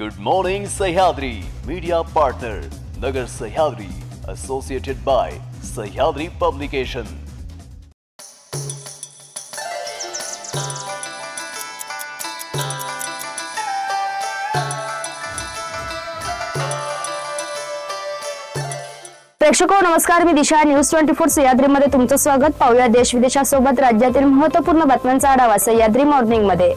Good morning Sahyadri media partner Nagar Sahyadri associated by Sahyadri publication प्रेक्षको नमस्कार मी Disha news twenty four सह्याद्रीमध्ये तुमचं स्वागत. पाहूया देश विदेशासोबत राज्यातील महत्त्वपूर्ण बातम्यांचा आढावा सह्याद्री मॉर्निंगमध्ये.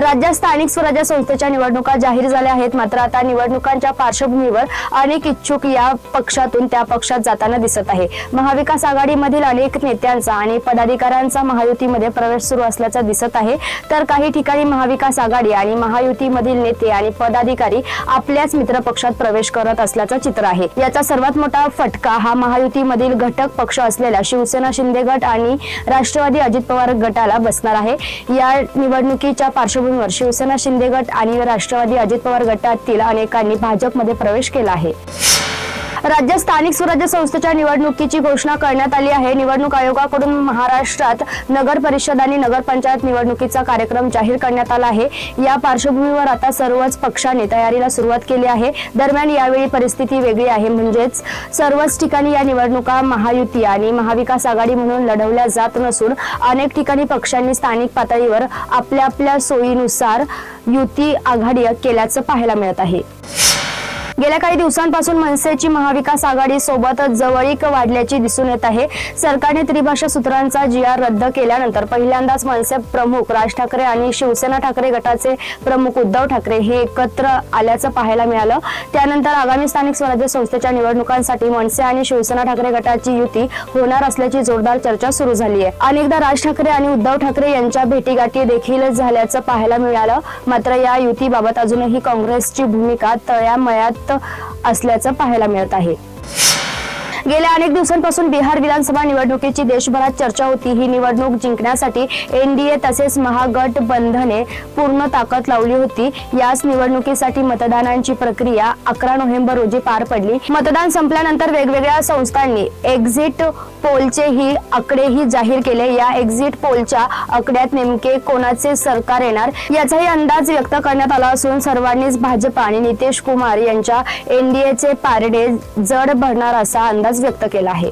राज्यात स्थानिक स्वराज्य संस्थेच्या निवडणुका जाहीर झाल्या आहेत. मात्र आता निवडणुकांच्या पार्श्वभूमीवर अनेक इच्छुक या पक्षातून त्या पक्षात जाताना दिसत आहे. महाविकास आघाडीमधील अनेक नेत्यांचा आणि पदाधिकाऱ्यांचा महायुतीमध्ये प्रवेश सुरू असल्याचं दिसत आहे. तर काही ठिकाणी महाविकास आघाडी आणि महायुतीमधील नेते आणि पदाधिकारी आपल्याच मित्र पक्षात प्रवेश करत असल्याचं चित्र आहे. याचा सर्वात मोठा फटका हा महायुतीमधील घटक पक्ष असलेल्या शिवसेना शिंदे गट आणि राष्ट्रवादी अजित पवार गटाला बसणार आहे. या निवडणुकीच्या पार्श्वभूमी पार्श्वभूमीवर शिवसेना शिंदे गट आणि राष्ट्रवादी अजित पवार गटातील अनेकांनी भाजपमध्ये प्रवेश केला आहे. राज्यात स्थानिक स्वराज्य संस्थेच्या निवडणुकीची घोषणा करण्यात आली आहे. निवडणूक आयोगाकडून महाराष्ट्रात नगर परिषद आणि नगरपंचायत निवडणुकीचा कार्यक्रम जाहीर करण्यात आला आहे. या पार्श्वभूमीवर आता सर्वच पक्षांनी तयारीला सुरुवात केली आहे. दरम्यान यावेळी परिस्थिती वेगळी आहे. म्हणजेच सर्वच ठिकाणी या निवडणुका महायुती आणि महाविकास आघाडी म्हणून लढवल्या जात नसून अनेक ठिकाणी पक्षांनी स्थानिक पातळीवर आपल्या आपल्या सोयीनुसार युती आघाडी केल्याचं पाहायला मिळत आहे. गेल्या काही दिवसांपासून मनसेची महाविकास आघाडी सोबत जवळीक वाढल्याची दिसून येत आहे. सरकारने त्रिभाषा सूत्रांचा जी आर रद्द केल्यानंतर पहिल्यांदाच मनसे प्रमुख राज ठाकरे आणि शिवसेना ठाकरे गटाचे प्रमुख उद्धव ठाकरे हे एकत्र आल्याचं पाहायला मिळालं. त्यानंतर आगामी स्थानिक स्वराज्य संस्थेच्या निवडणुकांसाठी मनसे आणि शिवसेना ठाकरे गटाची युती होणार असल्याची जोरदार चर्चा सुरू झाली आहे अनेकदा राज ठाकरे आणि उद्धव ठाकरे यांच्या भेटीगाठी देखील झाल्याचं पाहायला मिळालं. मात्र या युतीबाबत अजूनही काँग्रेसची भूमिका तळ्यामळ्यात असल्याचं पाहायला मिळत आहे. गेल्या अनेक दिवसांपासून बिहार विधानसभा निवडणुकीची देशभरात चर्चा होती. ही निवडणूक जिंकण्यासाठी एनडीए तसेच महागठबंधने पूर्ण ताकद लावली होती. याच निवडणुकीसाठी मतदानाची प्रक्रिया अकरा नोव्हेंबर रोजी पार पडली. मतदान संपल्यानंतर वेगवेगळ्या संस्थांनी एक्झिट पोलचेही आकडेही जाहीर केले. या एक्झिट पोलच्या आकड्यात नेमके कोणाचे सरकार येणार याचाही अंदाज व्यक्त करण्यात आला असून सर्वांनीच भाजप आणि नितीश कुमार यांच्या एनडीएचे पारडे जड भरणार असा अंदाज व्यक्त केला आहे.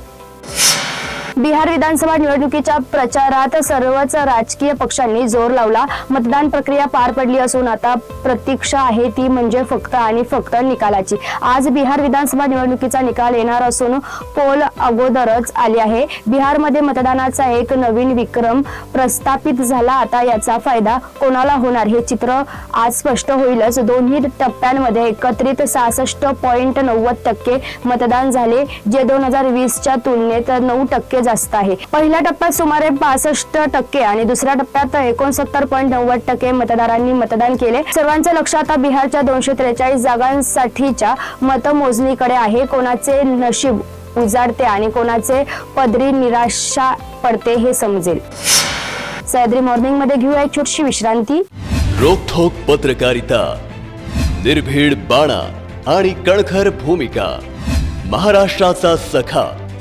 बिहार विधानसभा निवडणुकीच्या प्रचारात सर्वच राजकीय पक्षांनी जोर लावला. मतदान प्रक्रिया पार पडली असून आता प्रतीक्षा आहे ती म्हणजे फक्त आणि फक्त निकालाची. आज बिहार विधानसभा निवडणुकीचा निकाल येणार असून पोल अगोदरच आली आहे. बिहारमध्ये मतदानाचा एक नवीन विक्रम प्रस्थापित झाला. आता याचा फायदा कोणाला होणार? हे चित्र आज स्पष्ट होईलच. दोन्ही टप्प्यांमध्ये एकत्रित सहासष्ट पॉईंट नव्वद टक्के मतदान झाले. जे दोन हजार वीसच्या तुलनेत नऊ टक्के जास्त आहे. पहिल्या टप्प्यात सुमारे पासष्ट टक्के आणि दुसऱ्या टप्प्यात एकोणसत्तर पॉईंट नव्वद टक्के मतदारांनी मतदान केले. सर्वांचे लक्ष आता बिहारच्या दोनशे त्रेचाळीस जागांसाठीच्या मतमोजणीकडे आहे. कोणाचे नशीब उजाडते आणि कोणाचे पदरी निराशा पडते हे समजेल. सह्याद्री मॉर्निंगमध्ये घेऊया एक छोटीशी विश्रांती. रोखोक पत्रकारिता निर्भीड बाणा आणि कणखर भूमिका महाराष्ट्राचा सखा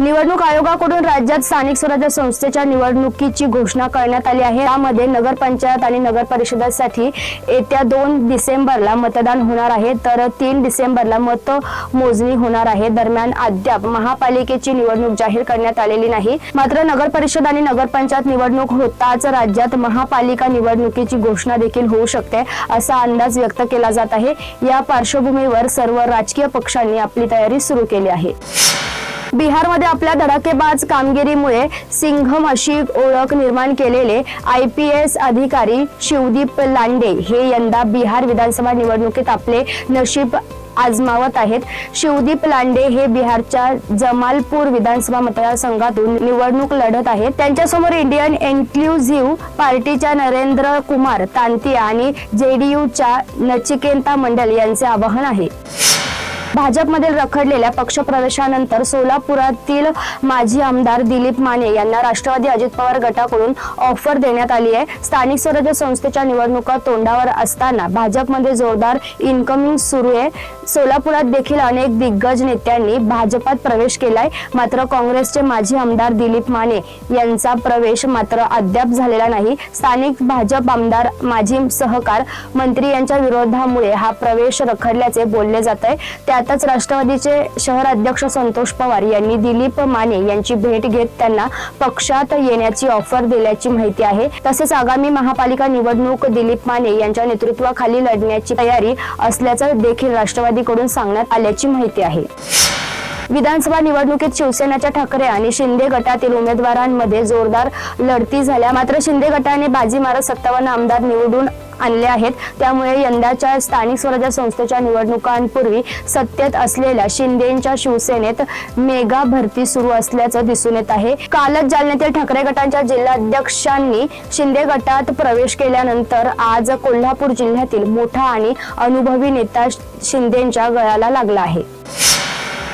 निवडणूक आयोगाकडून राज्यात स्थानिक स्वराज्य संस्थेच्या निवडणुकीची घोषणा करण्यात आली आहे. यामध्ये नगरपंचायत आणि नगर परिषदेसाठी येत्या दोन डिसेंबरला मतदान होणार आहे. तर तीन डिसेंबरला मतमोजणी होणार आहे. दरम्यान अद्याप महापालिकेची निवडणूक जाहीर करण्यात आलेली नाही. मात्र नगर परिषद आणि नगरपंचायत निवडणूक होताच राज्यात महापालिका निवडणुकीची घोषणा देखील होऊ शकते असा अंदाज व्यक्त केला जात आहे. या पार्श्वभूमीवर सर्व राजकीय पक्षांनी आपली तयारी सुरू केली आहे. बिहारमध्ये आपल्या धडाकेबाज कामगिरीमुळे सिंघम अशी ओळख निर्माण केलेले आय पी एस अधिकारी शिवदीप लांडे हे यंदा बिहार विधानसभा निवडणुकीत आपले नशीब आजमावत आहेत. शिवदीप लांडे हे बिहारच्या जमालपूर विधानसभा मतदारसंघातून निवडणूक लढत आहेत. त्यांच्यासमोर इंडियन इन्क्लुझिव्ह पार्टीच्या नरेंद्र कुमार तांतिया आणि जेडीयूच्या नचिकेता मंडल यांचे आवाहन आहे. भाजपमधील रखडलेल्या पक्षप्रवेशानंतर सोलापुरातील माजी आमदार दिलीप माने यांना राष्ट्रवादी अजित पवार गटाकडून ऑफर देण्यात आली आहे. स्थानिक स्वराज्य संस्थेच्या निवडणुका तोंडावर असताना भाजपमध्ये जोरदार इन्कमिंग सुरू आहे. सोलापुरात देखील अनेक दिग्गज नेत्यांनी भाजपात प्रवेश केलाय. मात्र काँग्रेसचे माजी आमदार दिलीप माने यांचा प्रवेश मात्र अद्याप झालेला नाही. स्थानिक भाजप आमदार माजी सहकार मंत्री यांच्या विरोधामुळे हा प्रवेश रखडल्याचे बोलले जात आहे. त्यातच राष्ट्रवादीचे शहर अध्यक्ष संतोष पवार यांनी दिलीप माने यांची भेट घेत त्यांना पक्षात येण्याची ऑफर दिल्याची माहिती आहे. तसेच आगामी महापालिका निवडणूक दिलीप माने यांच्या नेतृत्वाखाली लढण्याची तयारी असल्याचं देखील राष्ट्रवादीकडून सांगण्यात आल्याची माहिती आहे. विधानसभा निवडणुकीत शिवसेनेच्या ठाकरे आणि शिंदे गटातील उमेदवारांमध्ये जोरदार लढती झाल्या. मात्र शिंदे गटाने बाजी मारत सत्तावन्न आमदार निवडून आणले आहेत. त्यामुळे यंदाच्या स्थानिक स्वराज्य संस्थेच्या निवडणुकांपूर्वी सत्तेत असलेल्या शिंदेच्या शिवसेनेत मेगा भरती सुरू असल्याचं दिसून येत आहे. कालच जालन्यातील ठाकरे गटांच्या जिल्हाध्यक्षांनी शिंदे गटात प्रवेश केल्यानंतर आज कोल्हापूर जिल्ह्यातील मोठा आणि अनुभवी नेता शिंदेच्या गळाला लागला आहे.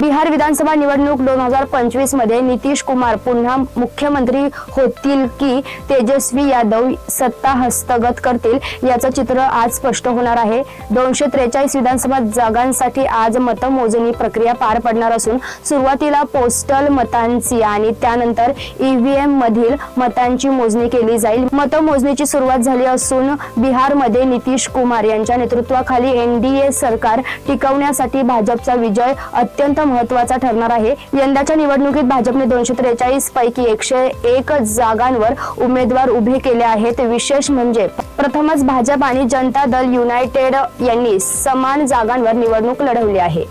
बिहार विधानसभा निवडणूक दोन हजार पंचवीसमध्ये नितीश कुमार पुन्हा मुख्यमंत्री होतील की तेजस्वी यादव सत्ता हस्तगत करतील याचं चित्र आज स्पष्ट होणार आहे. दोनशे त्रेचाळीस विधानसभा जागांसाठी आज मतमोजणी प्रक्रिया पार पडणार असून सुरुवातीला पोस्टल मतांची आणि त्यानंतर ईव्हीएम मधील मतांची मोजणी केली जाईल. मतमोजणीची सुरुवात झाली असून बिहारमध्ये नितीश कुमार यांच्या नेतृत्वाखाली एनडीए सरकार टिकवण्यासाठी भाजपचा विजय अत्यंत महत्त्वाचा ठरणार आहे. यंदाच्या निवडणुकीत भाजपने दोनशे त्रेचाळीस पैकी एकशे एक जागांवर उमेदवार उभे केले आहेत. विशेष म्हणजे प्रथमच भाजप आणि जनता दल युनायटेड यांनी समान जागांवर निवडणूक लढवली आहे.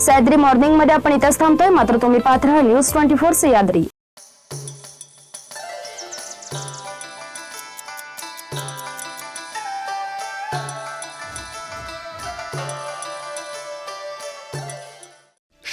सह्याद्री मॉर्निंगमध्ये आपण इथंच थांबतोय. मात्र तुम्ही पात्र न्यूज ट्वेंटी फोर सह्याद्री